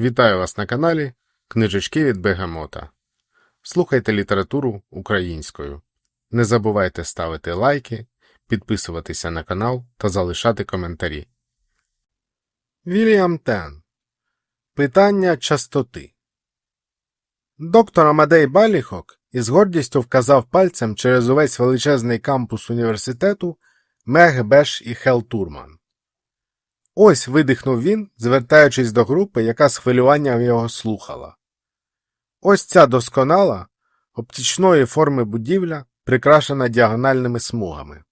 Вітаю вас на каналі Книжечки від Бегамота. Слухайте літературу українською. Не забувайте ставити лайки, підписуватися на канал та залишати коментарі. Вільям Тен. Питання частоти. Доктор Амадей Баліхок із гордістю вказав пальцем через увесь величезний кампус університету Мег, Беш і Хел Турман. Ось видихнув він, звертаючись до групи, яка з хвилюванням його слухала. Ось ця досконала, оптичної форми будівля, прикрашена діагональними смугами.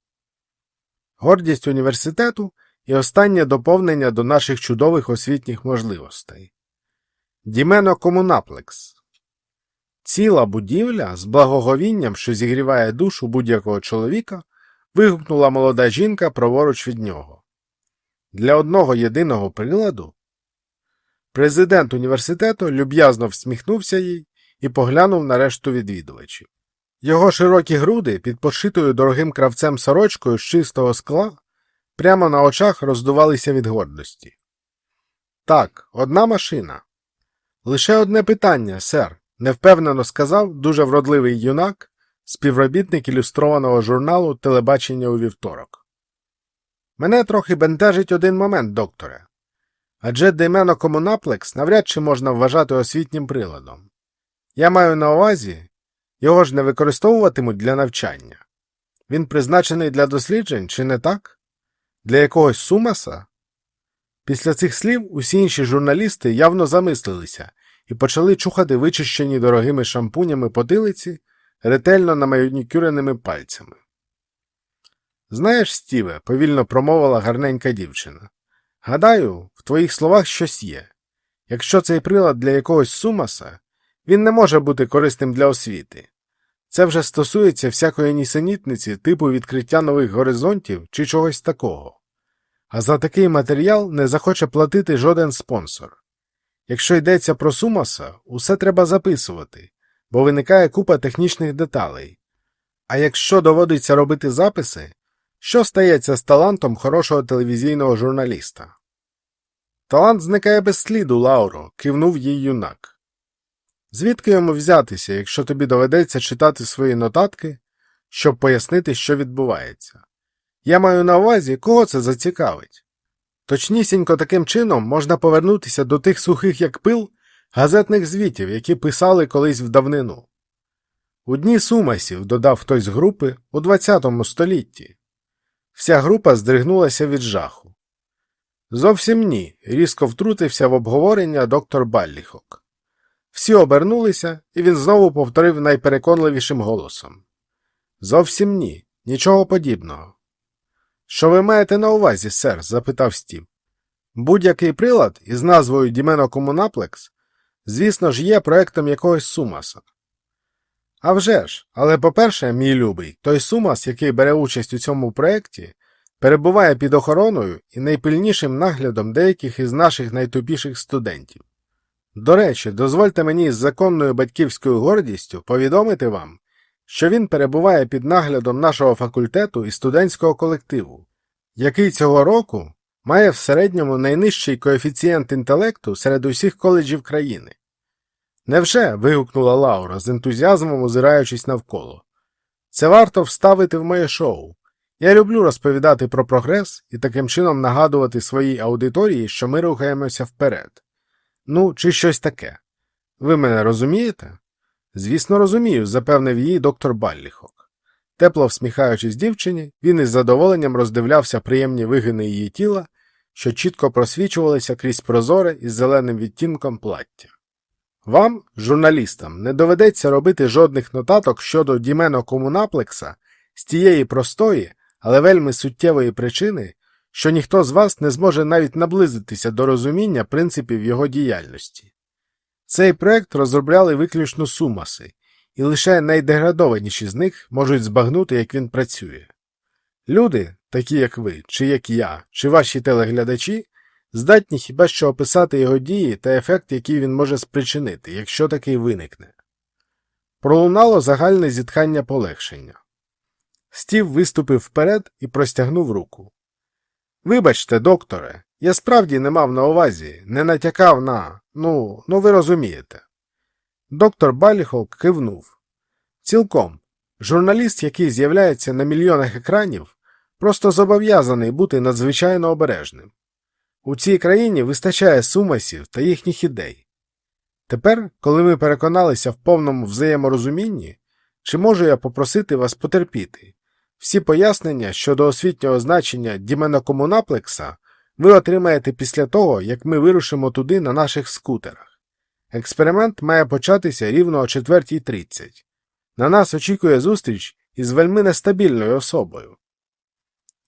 Гордість університету і останнє доповнення до наших чудових освітніх можливостей. Дімено Комунаплекс. Ціла будівля з благоговінням, що зігріває душу будь-якого чоловіка, вигукнула молода жінка праворуч від нього. Для одного єдиного приладу президент університету люб'язно всміхнувся їй і поглянув на решту відвідувачів. Його широкі груди, під пошитою дорогим кравцем сорочкою з чистого скла, прямо на очах роздувалися від гордості. Так, одна машина. Лише одне питання, сер, невпевнено сказав дуже вродливий юнак, співробітник ілюстрованого журналу Телебачення у вівторок. Мене трохи бентежить один момент, докторе. Адже Демено Комунаплекс навряд чи можна вважати освітнім приладом. Я маю на увазі, його ж не використовуватимуть для навчання. Він призначений для досліджень, чи не так? Для якогось сумаса? Після цих слів усі інші журналісти явно замислилися і почали чухати вичищені дорогими шампунями потилиці ретельно наманікюреними пальцями. Знаєш, Стіве, повільно промовила гарненька дівчина. Гадаю, в твоїх словах щось є. Якщо цей прилад для якогось сумаса, він не може бути корисним для освіти. Це вже стосується всякої нісенітниці типу відкриття нових горизонтів чи чогось такого. А за такий матеріал не захоче платити жоден спонсор. Якщо йдеться про сумаса, усе треба записувати, бо виникає купа технічних деталей. А якщо доводиться робити записи, що стається з талантом хорошого телевізійного журналіста? Талант зникає без сліду, Лауро, кивнув їй юнак. Звідки йому взятися, якщо тобі доведеться читати свої нотатки, щоб пояснити, що відбувається? Я маю на увазі, кого це зацікавить. Точнісінько таким чином можна повернутися до тих сухих, як пил, газетних звітів, які писали колись в давнину. У дні сумасів, додав хтось з групи, у ХХ столітті. Вся група здригнулася від жаху. Зовсім ні, різко втрутився в обговорення доктор Балліхок. Всі обернулися, і він знову повторив найпереконливішим голосом. Зовсім ні, нічого подібного. Що ви маєте на увазі, сер? запитав Стів. Будь-який прилад із назвою Дімено Комунаплекс, звісно ж, є проектом якогось сумаса. А вже ж, але по-перше, мій любий, той сумас, який бере участь у цьому проєкті, перебуває під охороною і найпильнішим наглядом деяких із наших найтупіших студентів. До речі, дозвольте мені з законною батьківською гордістю повідомити вам, що він перебуває під наглядом нашого факультету і студентського колективу, який цього року має в середньому найнижчий коефіцієнт інтелекту серед усіх коледжів країни. Невже? вигукнула Лаура, з ентузіазмом озираючись навколо. Це варто вставити в моє шоу. Я люблю розповідати про прогрес і таким чином нагадувати своїй аудиторії, що ми рухаємося вперед. Ну, чи щось таке. Ви мене розумієте? Звісно, розумію, запевнив її доктор Балліхок. Тепло всміхаючись дівчині, він із задоволенням роздивлявся приємні вигини її тіла, що чітко просвічувалися крізь прозоре із зеленим відтінком плаття. Вам, журналістам, не доведеться робити жодних нотаток щодо Дімено Комунаплекса з тієї простої, але вельми суттєвої причини, що ніхто з вас не зможе навіть наблизитися до розуміння принципів його діяльності. Цей проект розробляли виключно сумаси, і лише найдеградованіші з них можуть збагнути, як він працює. Люди, такі як ви, чи як я, чи ваші телеглядачі, здатні хіба що описати його дії та ефект, який він може спричинити, якщо такий виникне. Пролунало загальне зітхання полегшення. Стів виступив вперед і простягнув руку. Вибачте, докторе, я справді не мав на увазі, не натякав на. Ну, ну ви розумієте. Доктор Баліхол кивнув. Цілком. Журналіст, який з'являється на мільйонах екранів, просто зобов'язаний бути надзвичайно обережним. У цій країні вистачає сумасів та їхніх ідей. Тепер, коли ми переконалися в повному взаєморозумінні, чи можу я попросити вас потерпіти? Всі пояснення щодо освітнього значення діменокомунаплекса ви отримаєте після того, як ми вирушимо туди на наших скутерах. Експеримент має початися рівно о 4.30. На нас очікує зустріч із вельми нестабільною особою.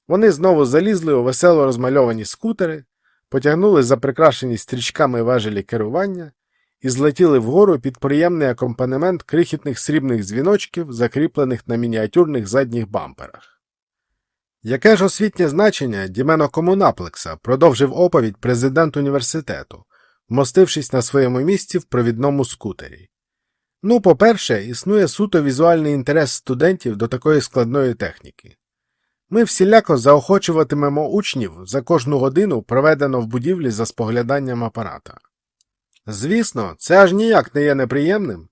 Вони знову залізли у весело розмальовані скутери, потягнули за прикрашені стрічками важелі керування і злетіли вгору під приємний акомпанемент крихітних срібних дзвіночків, закріплених на мініатюрних задніх бамперах. Яке ж освітнє значення діменокомунаплекса продовжив оповідь президент університету, вмостившись на своєму місці в провідному скутері. Ну, по-перше, існує суто візуальний інтерес студентів до такої складної техніки. Ми всіляко заохочуватимемо учнів за кожну годину, проведено в будівлі за спогляданням апарата. Звісно, це аж ніяк не є неприємним.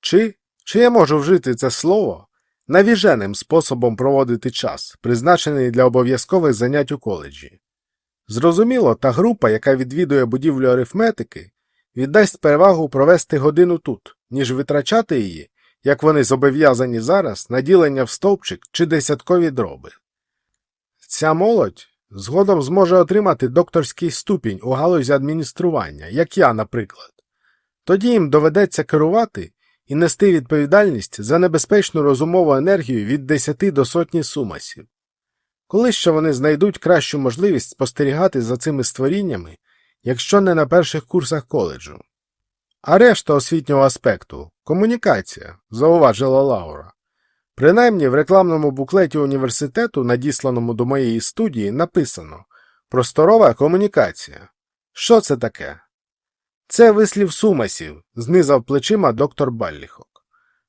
Чи, чи я можу вжити це слово навіженим способом проводити час, призначений для обов'язкових занять у коледжі. Зрозуміло, та група, яка відвідує будівлю арифметики, віддасть перевагу провести годину тут, ніж витрачати її, як вони зобов'язані зараз, на ділення в стовпчик чи десяткові дроби. Ця молодь згодом зможе отримати докторський ступінь у галузі адміністрування, як я, наприклад. Тоді їм доведеться керувати і нести відповідальність за небезпечну розумову енергію від 10 до сотні сумасів. Коли ще вони знайдуть кращу можливість спостерігати за цими створіннями, якщо не на перших курсах коледжу. А решта освітнього аспекту комунікація, зауважила Лаура. Принаймні в рекламному буклеті університету, надісланому до моєї студії, написано Просторова комунікація. Що це таке? Це вислів сумасів, знизав плечима доктор Балліхок.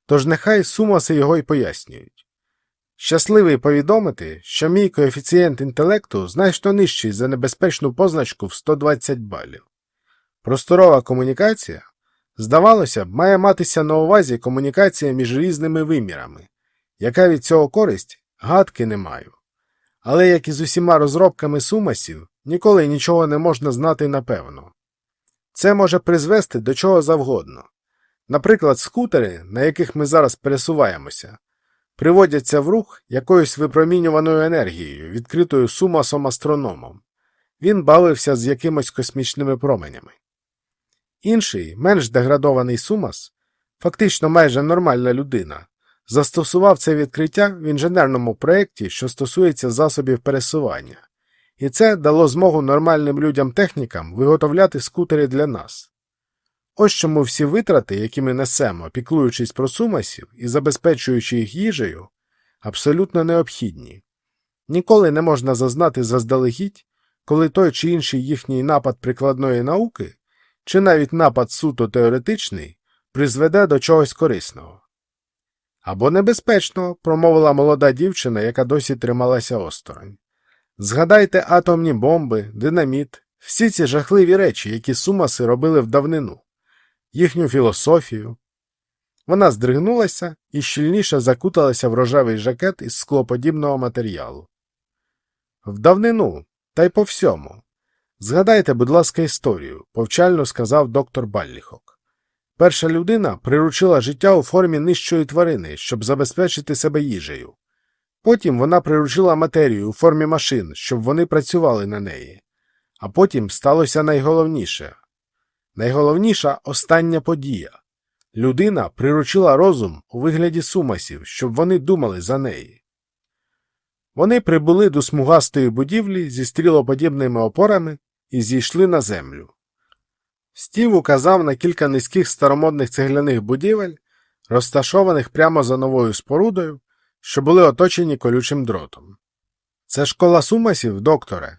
Тож нехай сумаси його й пояснюють. Щасливий повідомити, що мій коефіцієнт інтелекту значно нижчий за небезпечну позначку в 120 балів. Просторова комунікація, здавалося б, має матися на увазі комунікація між різними вимірами. Яка від цього користь, гадки не маю. Але як і з усіма розробками сумасів, ніколи нічого не можна знати напевно. Це може призвести до чого завгодно. Наприклад, скутери, на яких ми зараз пересуваємося, приводяться в рух якоюсь випромінюваною енергією, відкритою сумасом астрономом. Він бавився з якимось космічними променями. Інший, менш деградований сумас, фактично майже нормальна людина, застосував це відкриття в інженерному проєкті, що стосується засобів пересування, і це дало змогу нормальним людям-технікам виготовляти скутери для нас. Ось чому всі витрати, які ми несемо, піклуючись про сумасів і забезпечуючи їх їжею, абсолютно необхідні. Ніколи не можна зазнати заздалегідь, коли той чи інший їхній напад прикладної науки, чи навіть напад суто теоретичний, призведе до чогось корисного. Або небезпечного, промовила молода дівчина, яка досі трималася осторонь. Згадайте атомні бомби, динаміт, всі ці жахливі речі, які сумаси робили в давнину, їхню філософію. Вона здригнулася і щільніше закуталася в рожевий жакет із склоподібного матеріалу. В давнину, та й по всьому. Згадайте, будь ласка, історію, повчально сказав доктор Балліхок. Перша людина приручила життя у формі нижчої тварини, щоб забезпечити себе їжею. Потім вона приручила матерію у формі машин, щоб вони працювали на неї. А потім сталося найголовніше. Найголовніша остання подія. Людина приручила розум у вигляді сумасів, щоб вони думали за неї. Вони прибули до смугастої будівлі зі стрілоподібними опорами і зійшли на землю. Стів указав на кілька низьких старомодних цегляних будівель, розташованих прямо за новою спорудою, що були оточені колючим дротом. Це школа сумасів, докторе.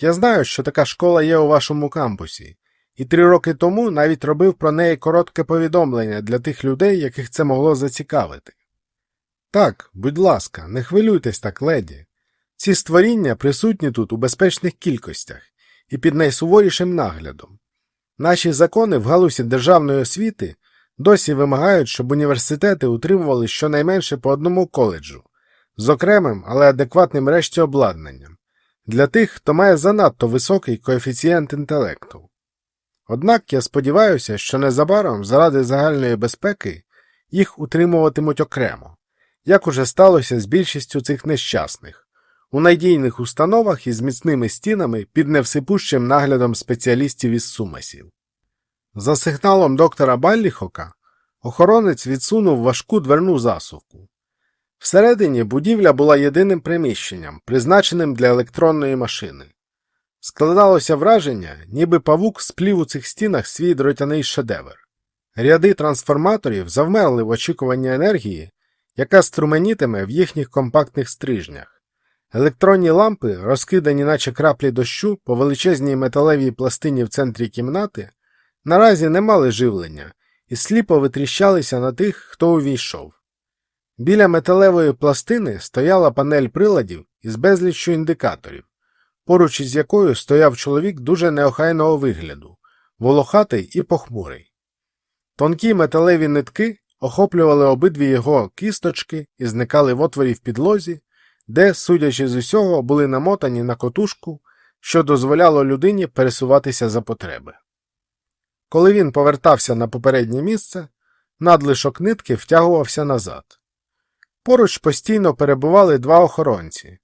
Я знаю, що така школа є у вашому кампусі, і три роки тому навіть робив про неї коротке повідомлення для тих людей, яких це могло зацікавити. Так, будь ласка, не хвилюйтесь так, леді. Ці створіння присутні тут у безпечних кількостях і під найсуворішим наглядом. Наші закони в галузі державної освіти досі вимагають, щоб університети утримували щонайменше по одному коледжу з окремим, але адекватним решті обладнанням для тих, хто має занадто високий коефіцієнт інтелекту. Однак я сподіваюся, що незабаром, заради загальної безпеки, їх утримуватимуть окремо, як уже сталося з більшістю цих нещасних, у надійних установах із міцними стінами під невсипущим наглядом спеціалістів із сумасів. За сигналом доктора Балліхока охоронець відсунув важку дверну засувку. Всередині будівля була єдиним приміщенням, призначеним для електронної машини. Складалося враження, ніби павук сплів у цих стінах свій дротяний шедевр. Ряди трансформаторів завмерли в очікуванні енергії, яка струменітиме в їхніх компактних стрижнях. Електронні лампи, розкидані, наче краплі дощу по величезній металевій пластині в центрі кімнати, наразі не мали живлення і сліпо витріщалися на тих, хто увійшов. Біля металевої пластини стояла панель приладів із безліччю індикаторів, поруч із якою стояв чоловік дуже неохайного вигляду, волохатий і похмурий. Тонкі металеві нитки охоплювали обидві його кісточки і зникали в отворі в підлозі, де, судячи з усього, були намотані на котушку, що дозволяло людині пересуватися за потреби. Коли він повертався на попереднє місце, надлишок нитки втягувався назад. Поруч постійно перебували два охоронці.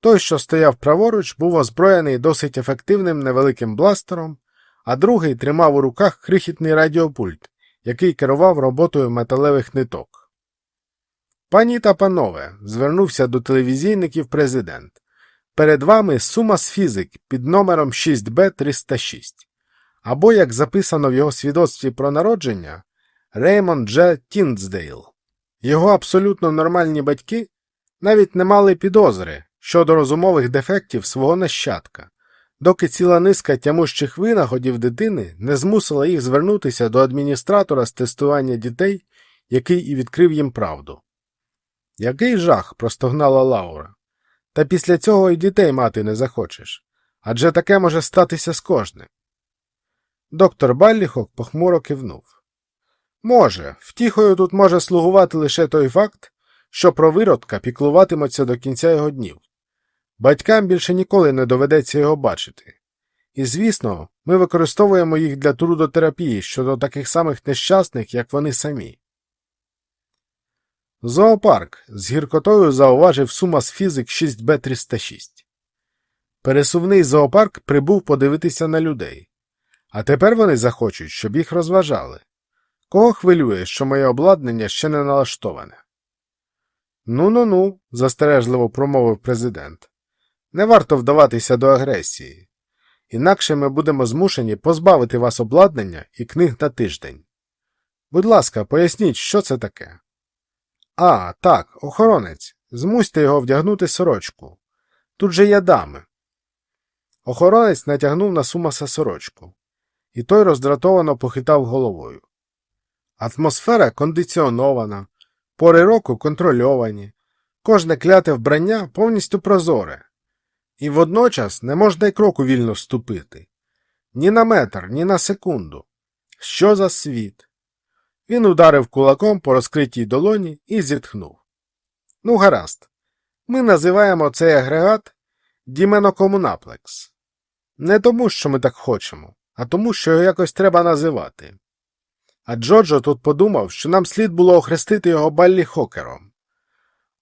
Той, що стояв праворуч, був озброєний досить ефективним невеликим бластером, а другий тримав у руках крихітний радіопульт, який керував роботою металевих ниток. Пані та панове, звернувся до телевізійників президент. Перед вами сума з фізик під номером 6Б306, або, як записано в його свідоцтві про народження, Реймонд Дж. Тіндсдейл. Його абсолютно нормальні батьки навіть не мали підозри щодо розумових дефектів свого нащадка, доки ціла низка тямущих винаходів дитини не змусила їх звернутися до адміністратора з тестування дітей, який і відкрив їм правду. Який жах, простогнала Лаура. Та після цього і дітей мати не захочеш. Адже таке може статися з кожним. Доктор Балліхок похмуро кивнув. Може, втіхою тут може слугувати лише той факт, що про виродка піклуватимуться до кінця його днів. Батькам більше ніколи не доведеться його бачити. І, звісно, ми використовуємо їх для трудотерапії щодо таких самих нещасних, як вони самі. Зоопарк з гіркотою зауважив Сумас фізик 6Б306. Пересувний зоопарк прибув подивитися на людей. А тепер вони захочуть, щоб їх розважали. Кого хвилює, що моє обладнання ще не налаштоване? Ну ну ну, застережливо промовив президент. Не варто вдаватися до агресії. Інакше ми будемо змушені позбавити вас обладнання і книг на тиждень. Будь ласка, поясніть, що це таке. А, так, охоронець. Змусьте його вдягнути сорочку. Тут же є дами. Охоронець натягнув на Сумаса сорочку, і той роздратовано похитав головою. Атмосфера кондиціонована, пори року контрольовані, кожне кляте вбрання повністю прозоре, і водночас не можна й кроку вільно ступити. Ні на метр, ні на секунду. Що за світ? Він ударив кулаком по розкритій долоні і зітхнув. Ну, гаразд. Ми називаємо цей агрегат Діменокомунаплекс. Не тому, що ми так хочемо, а тому, що його якось треба називати. А Джоджо тут подумав, що нам слід було охрестити його Баллі Хокером.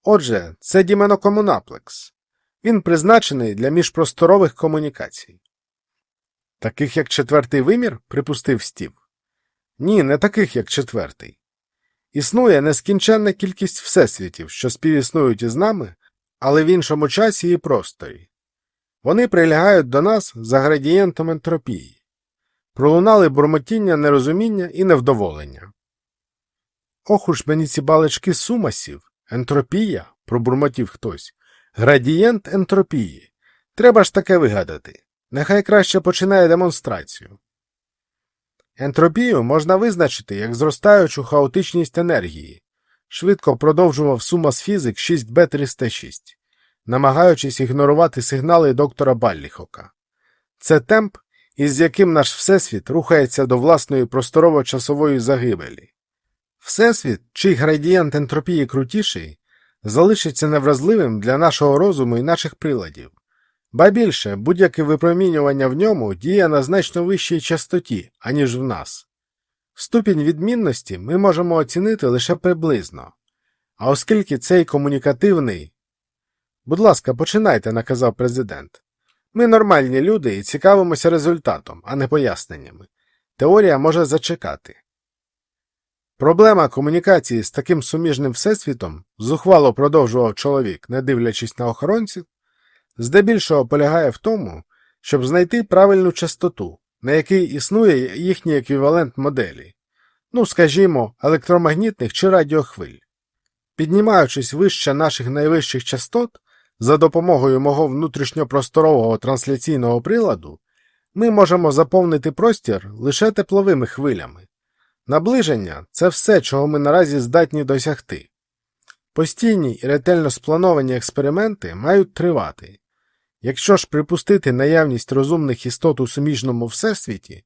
Отже, це Діменокомунаплекс. Він призначений для міжпросторових комунікацій. Таких як четвертий вимір, припустив Стів. Ні, не таких, як четвертий. Існує нескінченна кількість всесвітів, що співіснують із нами, але в іншому часі і просторі. Вони прилягають до нас за градієнтом ентропії. Пролунали бурмотіння нерозуміння і невдоволення. Ох уж мені ці балички сумасів, ентропія, пробурмотів хтось, градієнт ентропії. Треба ж таке вигадати. Нехай краще починає демонстрацію. Ентропію можна визначити як зростаючу хаотичність енергії, швидко продовжував Сумас фізик 6Б306, намагаючись ігнорувати сигнали доктора Балліхока. Це темп, із яким наш Всесвіт рухається до власної просторово-часової загибелі. Всесвіт, чий градієнт ентропії крутіший, залишиться невразливим для нашого розуму і наших приладів. Ба більше, будь-яке випромінювання в ньому діє на значно вищій частоті, аніж в нас. Ступінь відмінності ми можемо оцінити лише приблизно. А оскільки цей комунікативний. Будь ласка, починайте, наказав президент. Ми нормальні люди і цікавимося результатом, а не поясненнями. Теорія може зачекати. Проблема комунікації з таким суміжним всесвітом, зухвало продовжував чоловік, не дивлячись на охоронців, здебільшого полягає в тому, щоб знайти правильну частоту, на якій існує їхній еквівалент моделі, ну, скажімо, електромагнітних чи радіохвиль. Піднімаючись вище наших найвищих частот, за допомогою мого внутрішньопросторового трансляційного приладу, ми можемо заповнити простір лише тепловими хвилями. Наближення це все, чого ми наразі здатні досягти. Постійні і ретельно сплановані експерименти мають тривати. Якщо ж припустити наявність розумних істот у суміжному всесвіті,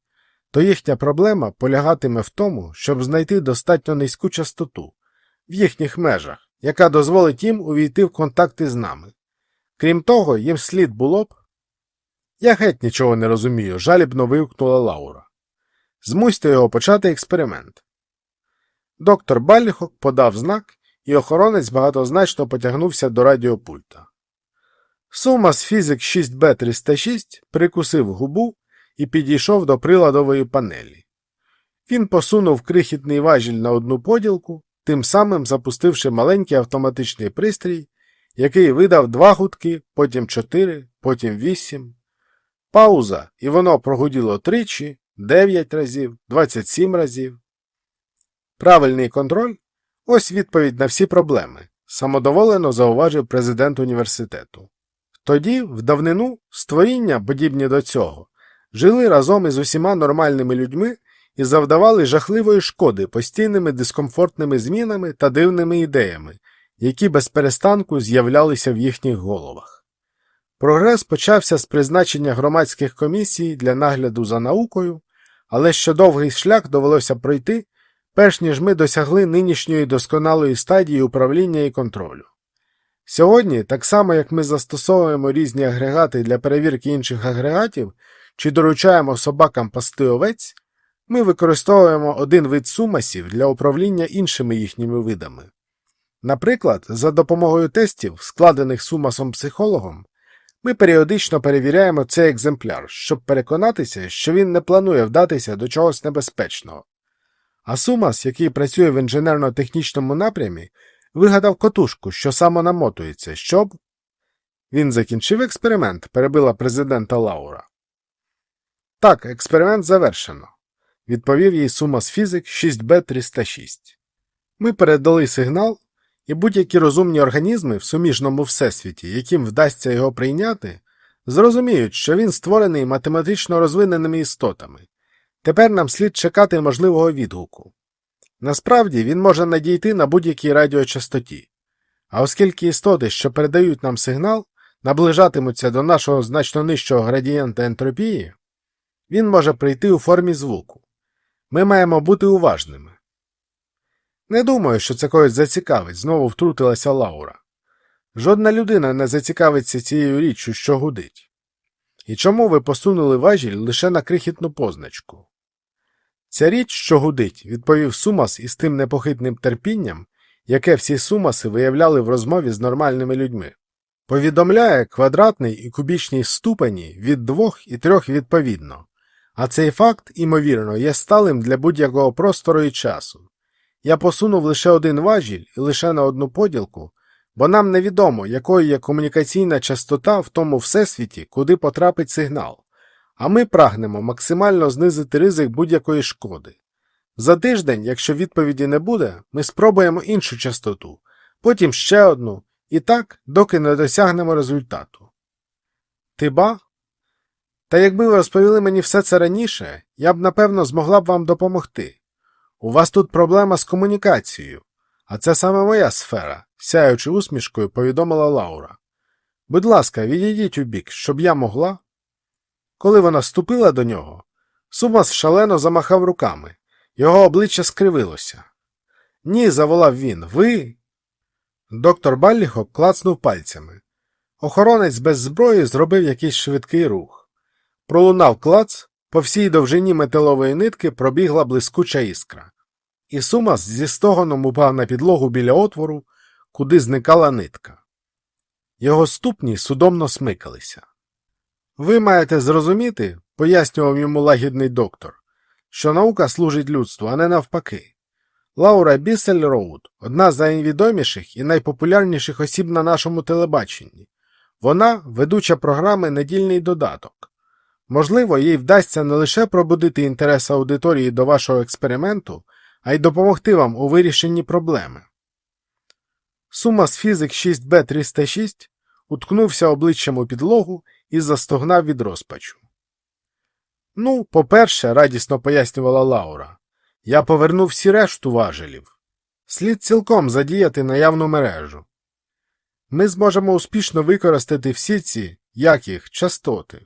то їхня проблема полягатиме в тому, щоб знайти достатньо низьку частоту в їхніх межах, яка дозволить їм увійти в контакти з нами. Крім того, їм слід було б. Я геть нічого не розумію, жалібно вигукнула Лаура. Змусьте його почати експеримент. Доктор Баліхок подав знак, і охоронець багатозначно потягнувся до радіопульта. Сумас фізик 6Б306 прикусив губу і підійшов до приладової панелі. Він посунув крихітний важіль на одну поділку, тим самим запустивши маленький автоматичний пристрій, який видав два гудки, потім чотири, потім вісім. Пауза, і воно прогуділо тричі, дев'ять разів, двадцять сім разів. Правильний контроль ось відповідь на всі проблеми, самодоволено зауважив президент університету. Тоді, в давнину, створіння, подібні до цього, жили разом із усіма нормальними людьми і завдавали жахливої шкоди постійними дискомфортними змінами та дивними ідеями, які без перестанку з'являлися в їхніх головах. Прогрес почався з призначення громадських комісій для нагляду за наукою, але ще довгий шлях довелося пройти, перш ніж ми досягли нинішньої досконалої стадії управління і контролю. Сьогодні, так само як ми застосовуємо різні агрегати для перевірки інших агрегатів чи доручаємо собакам пасти овець, ми використовуємо один вид сумасів для управління іншими їхніми видами. Наприклад, за допомогою тестів, складених сумасом психологом, ми періодично перевіряємо цей екземпляр, щоб переконатися, що він не планує вдатися до чогось небезпечного. А Сумас, який працює в інженерно-технічному напрямі, вигадав котушку, що самонамотується, щоб. Він закінчив експеримент, перебила президента Лаура. Так, експеримент завершено, відповів їй Сумас фізик 6Б306. Ми передали сигнал, і будь-які розумні організми в суміжному всесвіті, яким вдасться його прийняти, зрозуміють, що він створений математично розвиненими істотами. Тепер нам слід чекати можливого відгуку. Насправді він може надійти на будь-якій радіочастоті, а оскільки істоти, що передають нам сигнал, наближатимуться до нашого значно нижчого градієнта ентропії, він може прийти у формі звуку. Ми маємо бути уважними. Не думаю, що це когось зацікавить, знову втрутилася Лаура. Жодна людина не зацікавиться цією річчю, що гудить. І чому ви посунули важіль лише на крихітну позначку? Ця річ, що гудить, відповів Сумас із тим непохитним терпінням, яке всі Сумаси виявляли в розмові з нормальними людьми. Повідомляє квадратний і кубічний ступені від двох і трьох відповідно, а цей факт, імовірно, є сталим для будь-якого простору і часу. Я посунув лише один важіль і лише на одну поділку, бо нам невідомо, якою є комунікаційна частота в тому всесвіті, куди потрапить сигнал, а ми прагнемо максимально знизити ризик будь-якої шкоди. За тиждень, якщо відповіді не буде, ми спробуємо іншу частоту, потім ще одну, і так, доки не досягнемо результату. Ти ба? Та якби ви розповіли мені все це раніше, я б напевно змогла б вам допомогти. У вас тут проблема з комунікацією, а це саме моя сфера, сяючи усмішкою, повідомила Лаура. Будь ласка, відійдіть у бік, щоб я могла. Коли вона ступила до нього, Сумас шалено замахав руками. Його обличчя скривилося. Ні, заволав він. Ви. Доктор Балліхок клацнув пальцями. Охоронець без зброї зробив якийсь швидкий рух. Пролунав клац, по всій довжині металової нитки пробігла блискуча іскра. І Сумас зі стогоном упав на підлогу біля отвору, куди зникала нитка. Його ступні судомно смикалися. Ви маєте зрозуміти, пояснював йому лагідний доктор, що наука служить людству, а не навпаки. Лаура Біссельроуд – одна з найвідоміших і найпопулярніших осіб на нашому телебаченні. Вона ведуча програми Недільний додаток. Можливо, їй вдасться не лише пробудити інтерес аудиторії до вашого експерименту, а й допомогти вам у вирішенні проблеми. Сумас фізик 6Б306 уткнувся обличчям у підлогу і застогнав від розпачу. Ну, по-перше, радісно пояснювала Лаура, я повернув всі решту важелів. Слід цілком задіяти наявну мережу. Ми зможемо успішно використати всі ці, як їх, частоти.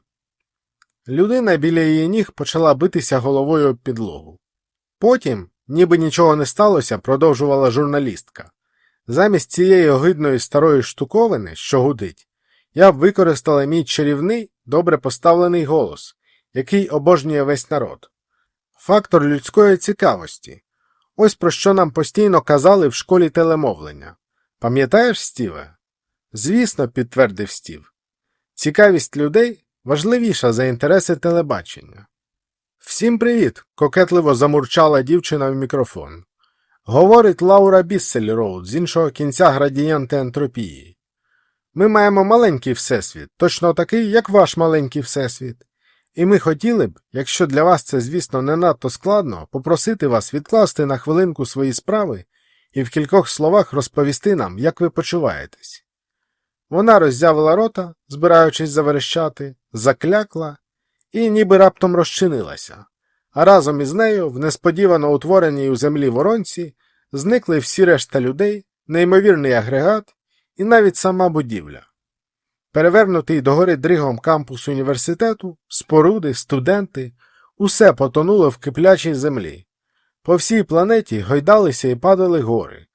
Людина біля її ніг почала битися головою об підлогу. Потім, ніби нічого не сталося, продовжувала журналістка. Замість цієї огидної старої штуковини, що гудить, я використала мій чарівний, добре поставлений голос, який обожнює весь народ. Фактор людської цікавості. Ось про що нам постійно казали в школі телемовлення. Пам'ятаєш, Стіве? Звісно, підтвердив Стів. Цікавість людей важливіша за інтереси телебачення. Всім привіт! кокетливо замурчала дівчина в мікрофон. Говорить Лаура Біссельроуд з іншого кінця градієнти ентропії. Ми маємо маленький всесвіт, точно такий, як ваш маленький всесвіт. І ми хотіли б, якщо для вас це, звісно, не надто складно, попросити вас відкласти на хвилинку свої справи і в кількох словах розповісти нам, як ви почуваєтесь. Вона роззявила рота, збираючись заверещати, заклякла і ніби раптом розчинилася, а разом із нею, в несподівано утвореній у землі воронці, зникли всі решта людей, неймовірний агрегат і навіть сама будівля. Перевернутий догори дригом кампус університету, споруди, студенти, усе потонуло в киплячій землі. По всій планеті гойдалися і падали гори,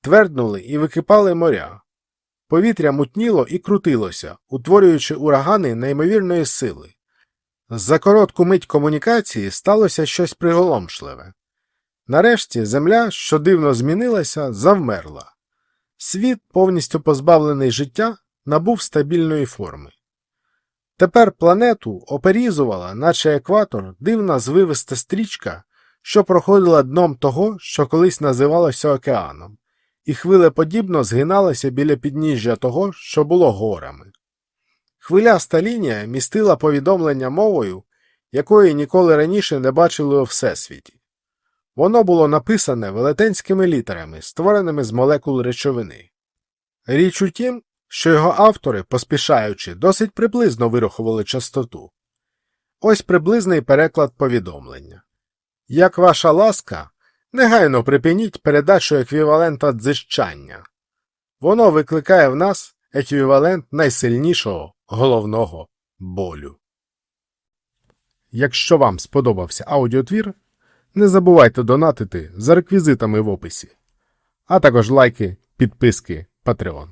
тверднули і википали моря. Повітря мутніло і крутилося, утворюючи урагани неймовірної сили. За коротку мить комунікації сталося щось приголомшливе. Нарешті земля, що дивно змінилася, завмерла. Світ, повністю позбавлений життя, набув стабільної форми. Тепер планету оперізувала, наче екватор, дивна звивиста стрічка, що проходила дном того, що колись називалося океаном, і хвилеподібно згиналася біля підніжжя того, що було горами. Хвиляста лінія містила повідомлення мовою, якої ніколи раніше не бачили у Всесвіті. Воно було написане велетенськими літерами, створеними з молекул речовини. Річ у тім, що його автори, поспішаючи, досить приблизно вирахували частоту. Ось приблизний переклад повідомлення. Як ваша ласка, негайно припиніть передачу еквівалента дзижчання. Воно викликає в нас еквівалент найсильнішого головного болю. Якщо вам сподобався аудіотвір, не забувайте донатити за реквізитами в описі, а також лайки, підписки, Patreon.